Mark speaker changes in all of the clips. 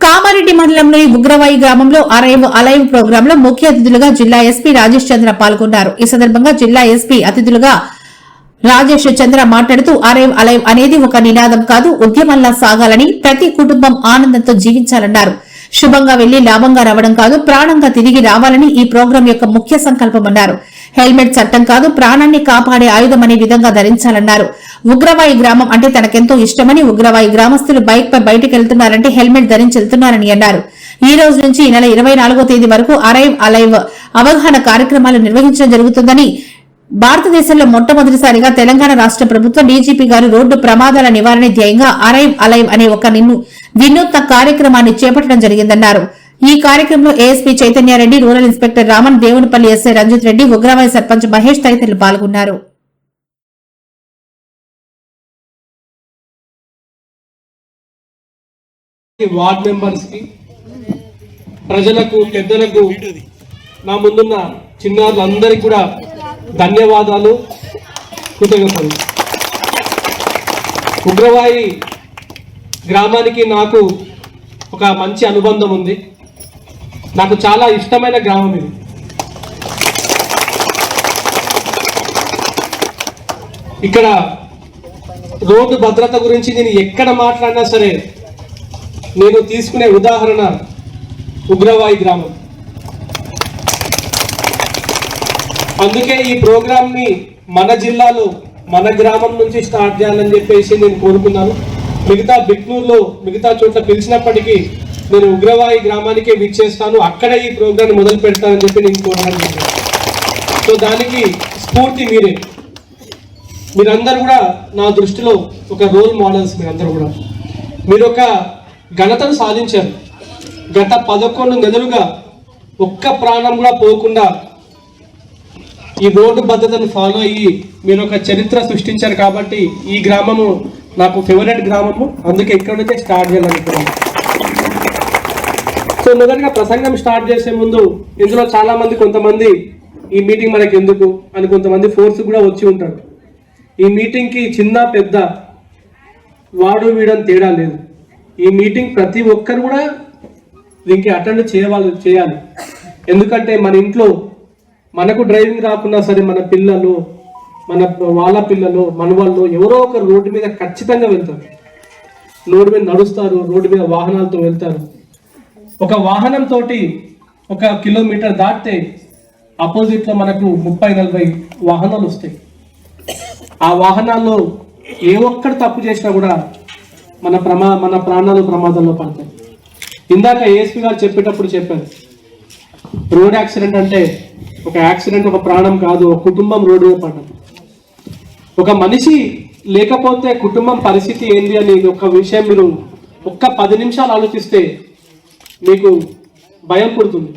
Speaker 1: కామారెడ్డి మండలంలోని ఉగ్రవాయి గ్రామంలో arrive alive programme లో ముఖ్య అతిథులుగా జిల్లా ఎస్పీ రాజేష్ చంద్ర పాల్గొన్నారు. ఈ సందర్భంగా జిల్లా ఎస్పీ అతిథులుగా రాజేష్ చంద్ర మాట్లాడుతూ అరైవ్ అలైవ్ అనేది ఒక నినాదం కాదు ఉద్యమంలా సాగాలని ప్రతి కుటుంబం ఆనందంతో జీవించాలన్నారు. శుభంగా వెళ్ళి లాభంగా రావడం కాదు ప్రాణంగా తిరిగి రావాలని ఈ ప్రోగ్రాం యొక్క ముఖ్య సంకల్పమన్నారు. హెల్మెట్ చట్టం కాదు ప్రాణాన్ని కాపాడే ఆయుధం అనే విధంగా ధరించాలన్నారు. ఉగ్రవాయి గ్రామం అంటే తనకెంతో ఇష్టమని ఉగ్రవాయి గ్రామస్తులు బైక్ పై బయటకు వెళ్తున్నారంటే హెల్మెట్ ధరించి వెళ్తున్నారని అన్నారు. ఈ రోజు నుంచి ఈ నెల ఇరవై నాలుగో తేదీ వరకు అరైవ్ అలైవ్ అవగాహన కార్యక్రమాలు నిర్వహించడం జరుగుతుందని భారతదేశంలో మొట్టమొదటిసారిగా తెలంగాణ రాష్ట్ర ప్రభుత్వం డీజీపీ గారు రోడ్డు ప్రమాదాల నివారణ ధ్యేయంగా అరైవ్ అలైవ్ అనే ఒక నిన్ను వినూత్న కార్యక్రమాన్ని చేపట్టడం జరిగిందన్నారు. ఈ కార్యక్రమంలో ASP Chaitanya Reddy rural inspector Raman Devunipalli SI Ranjith Reddy Ugravai sarpanch Mahesh తదితరులు పాల్గొన్నారు.
Speaker 2: వార్డ్ మెంబర్స్కి ప్రజలకు పెద్దలకు నా ముందున్న చిన్నారులందరికీ కూడా ధన్యవాదాలు కృతజ్ఞతలు. ఉగ్రవాయి గ్రామానికి నాకు ఒక మంచి అనుబంధం ఉంది. నాకు చాలా ఇష్టమైన గ్రామం ఇది. ఇక్కడ రోడ్డు భద్రత గురించి నేను ఎక్కడ మాట్లాడినా సరే నేను తీసుకునే ఉదాహరణ ఉగ్రవాయి గ్రామం. అందుకే ఈ ప్రోగ్రాంని మన జిల్లాలో మన గ్రామం నుంచి స్టార్ట్ చేయాలని చెప్పేసి నేను కోరుకున్నాను. మిగతా బిక్నూర్లో మిగతా చోట్ల పిలిచినప్పటికీ నేను ఉగ్రవాయి గ్రామానికే విచ్చేస్తాను. అక్కడ ఈ ప్రోగ్రాన్ని మొదలు పెడతానని చెప్పి నేను కోరాను సో దానికి స్ఫూర్తి మీరే. మీరందరూ కూడా నా దృష్టిలో ఒక రోల్ మోడల్స్ మీరందరూ కూడా. మీరు ఒక ఘనతను సాధించారు. గత పదకొండు నెలలుగా ఒక్క ప్రాణం కూడా పోకుండా ఈ రోడ్డు భద్రతను ఫాలో అయ్యి మీరు ఒక చరిత్ర సృష్టించారు కాబట్టి ఈ గ్రామము నాకు ఫేవరెట్ గ్రామము. అందుకే ఇక్కడ నుంచే స్టార్ట్ చేయాలనుకున్నాను. సో మొదటగా ప్రసంగం స్టార్ట్ చేసే ముందు ఇందులో చాలా మంది కొంతమంది ఈ మీటింగ్ మనకి ఎందుకు అని కొంతమంది ఫోర్స్ కూడా వచ్చి ఉంటారు. ఈ మీటింగ్కి చిన్న పెద్ద వాడు వీడని తేడా లేదు. ఈ మీటింగ్ ప్రతి ఒక్కరు కూడా దీనికి అటెండ్ చేయవాలి చేయాలి. ఎందుకంటే మన ఇంట్లో మనకు డ్రైవింగ్ రాకున్నా సరే మన పిల్లలు మన వాళ్ళ పిల్లలు మన వాళ్ళు ఎవరో ఒకరు రోడ్డు మీద ఖచ్చితంగా వెళ్తారు. రోడ్డు మీద నడుస్తారు రోడ్డు మీద వాహనాలతో వెళ్తారు. ఒక వాహనం తోటి ఒక కిలోమీటర్ దాటితే ఆపోజిట్లో మనకు ముప్పై నలభై వాహనాలు వస్తాయి. ఆ వాహనాల్లో ఏ ఒక్కడు తప్పు చేసినా కూడా మన ప్రమా మన ప్రాణాలు ప్రమాదంలో పడతాయి. ఇందాక ఏఎస్పీ గారు చెప్పేటప్పుడు చెప్పారు. రోడ్ యాక్సిడెంట్ అంటే ఒక యాక్సిడెంట్ ఒక ప్రాణం కాదు ఒక కుటుంబం రోడ్డు మీద ఒక మనిషి లేకపోతే కుటుంబం పరిస్థితి ఏంది అని ఒక విషయం మీరు ఒక్క పది నిమిషాలు ఆలోచిస్తే మీకు భయం పుడుతుంది.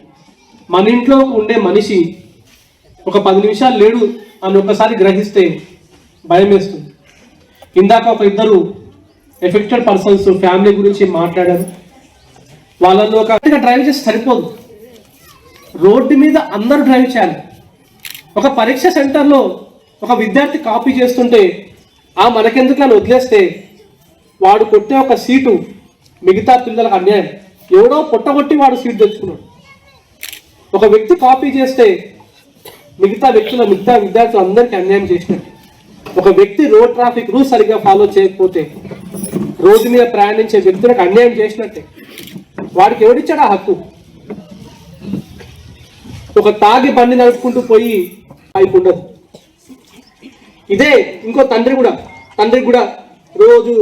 Speaker 2: మన ఇంట్లో ఉండే మనిషి ఒక పది నిమిషాలు లేడు అని ఒకసారి గ్రహిస్తే భయం వేస్తుంది. ఇందాక ఒక ఇద్దరు ఎఫెక్టెడ్ పర్సన్స్ ఫ్యామిలీ గురించి మాట్లాడారు. వాళ్ళలో ఒక డ్రైవ్ చేసి సరిపోదు. రోడ్డు మీద అందరూ డ్రైవ్ చేయాలి. ఒక పరీక్ష సెంటర్లో ఒక విద్యార్థి కాపీ చేస్తుంటే ఆ మనకెందుకు అని వదిలేస్తే వాడు కొట్టే ఒక సీటు మిగతా పిల్లలకు అన్యాయం. ఎవడో పొట్టగొట్టి వాడు సీట్ తెచ్చుకున్నాడు. ఒక వ్యక్తి కాపీ చేస్తే మిగతా వ్యక్తుల మిగతా విద్యార్థులు అందరికీ అన్యాయం చేసినట్టు. ఒక వ్యక్తి రోడ్ ట్రాఫిక్ రూల్స్ సరిగ్గా ఫాలో చేయకపోతే రోడ్డు మీద ప్రయాణించే వ్యక్తులకు అన్యాయం చేసినట్టే. వాడికి ఎవడిచ్చాడు ఆ హక్కు? ఒక తాగి బండి నడుపుకుంటూ పోయి పైకి ఉండదు. ఇదే ఇంకో తండ్రి కూడా. తండ్రి కూడా రోజు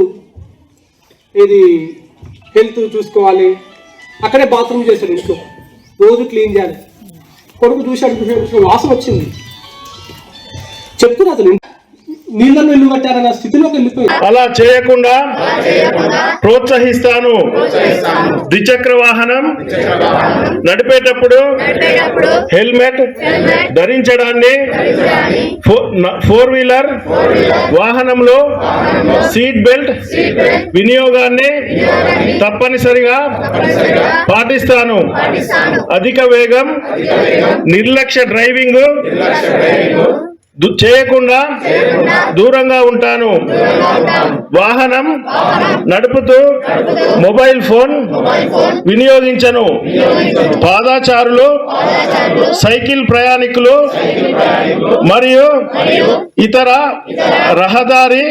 Speaker 2: ఇది హెల్త్ చూసుకోవాలి అక్కడే బాత్రూమ్ చేశాడు ఇంట్లో రోజు క్లీన్ చేయాలి. కొడుకు చూశాడు చూశాడు వాసన వచ్చింది. చెప్తున్నా అతను. నీళ్ళలో ఇల్లు కట్టారన్న స్థితిలోకి వెళ్ళిపోయింది
Speaker 3: అలా చేయకుండా ప్రోత్సహిస్తాను. ద్విచక్ర వాహనం నడిపేటప్పుడు హెల్మెట్ ధరించడాన్ని ఫోర్ వీలర్ వాహనంలో సీట్ బెల్ట్ వినియోగాన్ని తప్పనిసరిగా పాటిస్తాను. అధిక వేగం నిర్లక్ష్య డ్రైవింగ్ చేయకుండా దూరంగా ఉంటాను. వాహనం నడుపుతూ మొబైల్ ఫోన్ వినియోగించను. పాదాచారులు సైకిల్ ప్రయాణికులు మరియు ఇతర రహదారి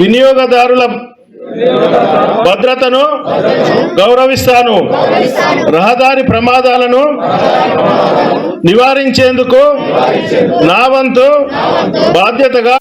Speaker 3: వినియోగదారుల భద్రతను గౌరవిస్తాను. రహదారి ప్రమాదాలను నివారించేందుకు నా వంతు బాధ్యతగా